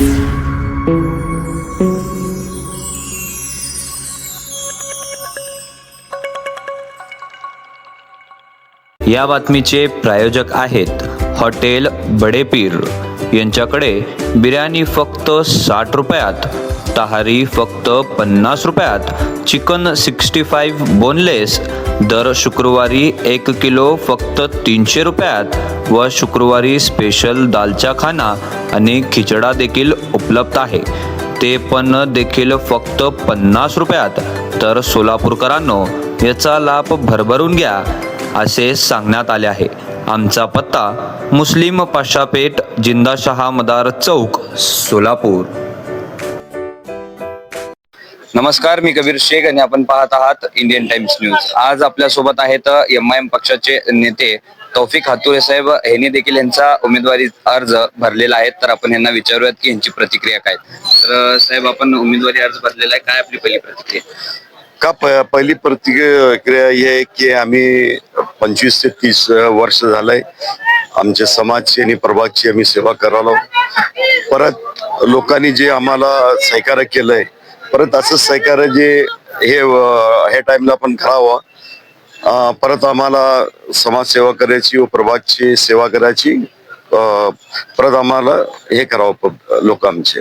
या बातमीचे प्रायोजक आहेत हॉटेल बडेपीर. यांच्याकडे बिर्याणी फक्त साठ रुपयात. शाकाहारी फक्त पन्नास रुपयात. Chicken sixty five boneless. दर शुक्रवारी एक किलो फक्त तीनशे रुपयात व शुक्रवारी स्पेशल दालचा खाना आणि खिचडा देखील उपलब्ध आहे. ते पण देखील फक्त पन्नास रुपयात. तर सोलापूरकरांनो याचा लाभ भरभरून घ्या असे सांगण्यात आले आहे. आमचा पत्ता मुस्लिम पाशापेठ जिंदाशहा मदार चौक सोलापूर. नमस्कार मी कबीर शेख आणि आपण पाहत आहात इंडियन टाइम्स न्यूज आज आपल्यासोबत आहेत एम आय एम पक्षाचे नेते तौफिक हातुरे साहेब. यांनी देखील यांचा उमेदवारी अर्ज भरलेला आहे. तर आपण यांना विचारूयात की यांची प्रतिक्रिया काय. तर साहेब आपण उमेदवारी अर्ज भरलेला आहे. काय आपली पहिली प्रतिक्रिया? का पहिली प्रतिक्रिया ही आहे की आम्ही पंचवीस ते तीस वर्ष झालंय. आमच्या समाजची आणि प्रभागची आम्ही सेवा करालो परत लोकांनी जे आम्हाला सहकार्य केलंय परत असंच सहकार्य जे हे ह्या टाइमला पण करावं. परत आम्हाला समाजसेवा करायची व प्रभागची सेवा करायची परत आम्हाला हे करावं लोक आमचे.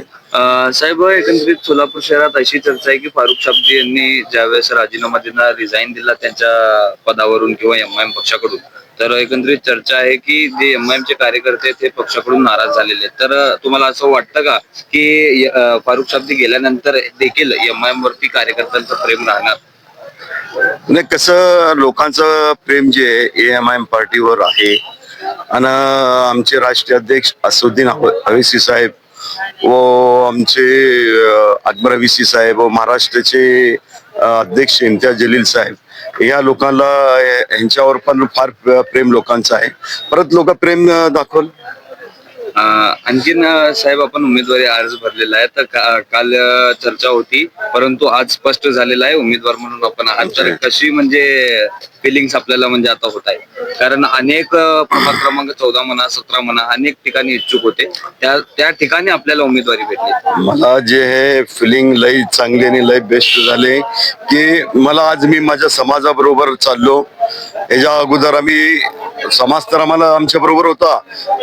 साहेब एकंदरीत सोलापूर शहरात अशी चर्चा आहे की फारुख साबजी यांनी ज्यावेळेस राजीनामा दिला रिझाईन दिला त्यांच्या पदावरून किंवा एम आय एम पक्षाकडून. तर एकंदरीत चर्चा आहे की जे एम आय चे कार्यकर्ते ते पक्षाकडून नाराज झालेले आहेत. तर तुम्हाला असं वाटतं का की फारुख शब्दी गेल्यानंतर देखील एम आय एम वरती कार्यकर्त्यांचं प्रेम राहणार? नाही कसं लोकांचं प्रेम जे ए एम आय एम पार्टीवर आहे. आणि आमचे राष्ट्रीय अध्यक्ष असुद्दीन अव- अवेसी साहेब व आमचे अं, अकबर साहेब व महाराष्ट्राचे अध्यक्ष इम्तियाज जलील साहेब या लोकांना ह्यांच्यावर यांच्यावर पण फार प्रेम लोकांचं आहे. परत लोक प्रेम दाखवल. आणखीन साहेब आपण उमेदवारी अर्ज भरलेला आहे. तर का- काल चर्चा होती परंतु आज स्पष्ट झालेला आहे. उमेदवार म्हणून आपण आहात. तर कशी म्हणजे फिलिंग्स आपल्याला म्हणजे आता होत आहे? कारण अनेक प्रभाग क्रमांक चौदा म्हणा सतरा म्हणा अनेक ठिकाणी इच्छुक होते. त्या त्या ठिकाणी आपल्याला उमेदवारी भेटली. मला जे हे फिलिंग लय चांगली आणि लय बेस्ट झाले की मला आज मी माझ्या समाजाबरोबर चाललो. याच्या अगोदर आम्ही समाज तर आम्हाला आमच्या बरोबर होता.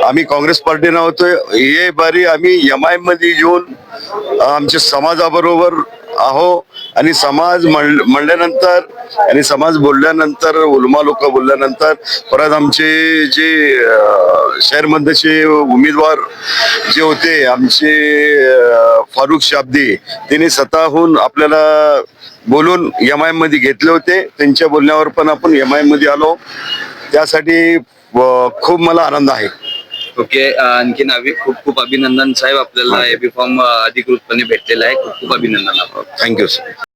आम्ही काँग्रेस पार्टीनं होतो हे बारी आम्ही एम आयमध्ये येऊन आमच्या समाजाबरोबर आहो. आणि समाज म्हण- म्हणल्यानंतर आणि समाज बोलल्यानंतर उलमा लोक बोलल्यानंतर परत आमचे जे अं, शहरमध्येचे उमेदवार जे होते आमचे अं, फारुख शाब्दी त्यांनी स्वतःहून आपल्याला बोलून एम आयमध्ये घेतले होते. त्यांच्या बोलण्यावर पण आपण एम आयमध्ये आलो. त्यासाठी खूप मला आनंद आहे. ओके आणखीन अभि खूप खूप अभिनंदन साहेब. आपल्याला एबी फॉर्म अधिकृतपणे भेटलेला आहे. खूप खूप अभिनंदन. Thank you sir